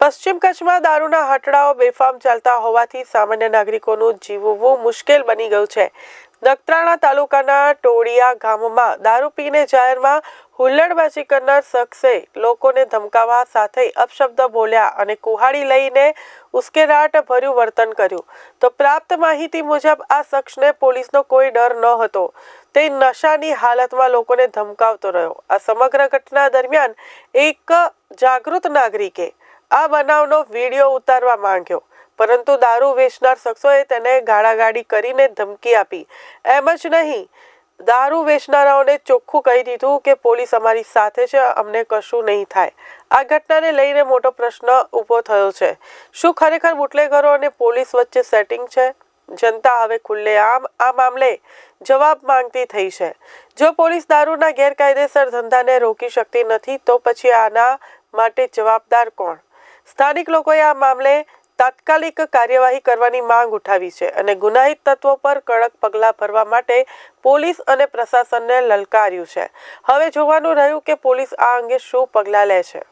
પશ્ચિમ કચ્છમાં દારૂના હટડાઓ બેફામ ચાલતા હોવાથી સામાન્ય નાગરિકોનું જીવવું મુશ્કેલ બની ગયું છે. નખત્રાણા તાલુકાના ટોળિયા ગામમાં દારૂ પીને જાહેરમાં હુલ્લડબાજી કરનાર શખ્સે લોકોને ધમકાવવા સાથે અપશબ્દ બોલ્યા અને કુહાડી લઈને ઉશ્કેરાટ ભર્યું વર્તન કર્યું. તો પ્રાપ્ત માહિતી મુજબ આ શખ્સને પોલીસનો કોઈ ડર ન હતો તે નશાની હાલતમાં લોકોને ધમકાવતો રહ્યો. આ સમગ્ર ઘટના દરમિયાન એક જાગૃત નાગરિકે આ બનાવનો વીડિયો ઉતારવા માંગ્યો. પરંતુ દારૂ વેચનાર શખ્સોએ તેને ગાળાગાડી કરીને ધમકી આપી. એમ જ નહીં, દારૂ વેચનારાઓને ચોખ્ખું કહી દીધું કે પોલીસ અમારી સાથે છે, અમને કશું નહીં થાય. આ ઘટનાને લઈને મોટો પ્રશ્ન ઊભો થયો છે. શું ખરેખર બુટલેગરો અને પોલીસ વચ્ચે સેટિંગ છે? જનતા હવે ખુલ્લેઆમ આ મામલે જવાબ માંગતી થઈ છે. જો પોલીસ દારૂના ગેરકાયદેસર ધંધાને રોકી શકતી નથી, તો પછી આના માટે જવાબદાર કોણ? સ્થાનિક લોકોએ આ મામલે તાત્કાલિક કાર્યવાહી કરવાની માંગ ઉઠાવી છે અને ગુનાહિત તત્વો પર કડક પગલાં ભરવા માટે પોલીસ અને પ્રશાસનને લલકાર્યું છે. હવે જોવાનું રહ્યું કે પોલીસ આ અંગે શું પગલાં લે છે.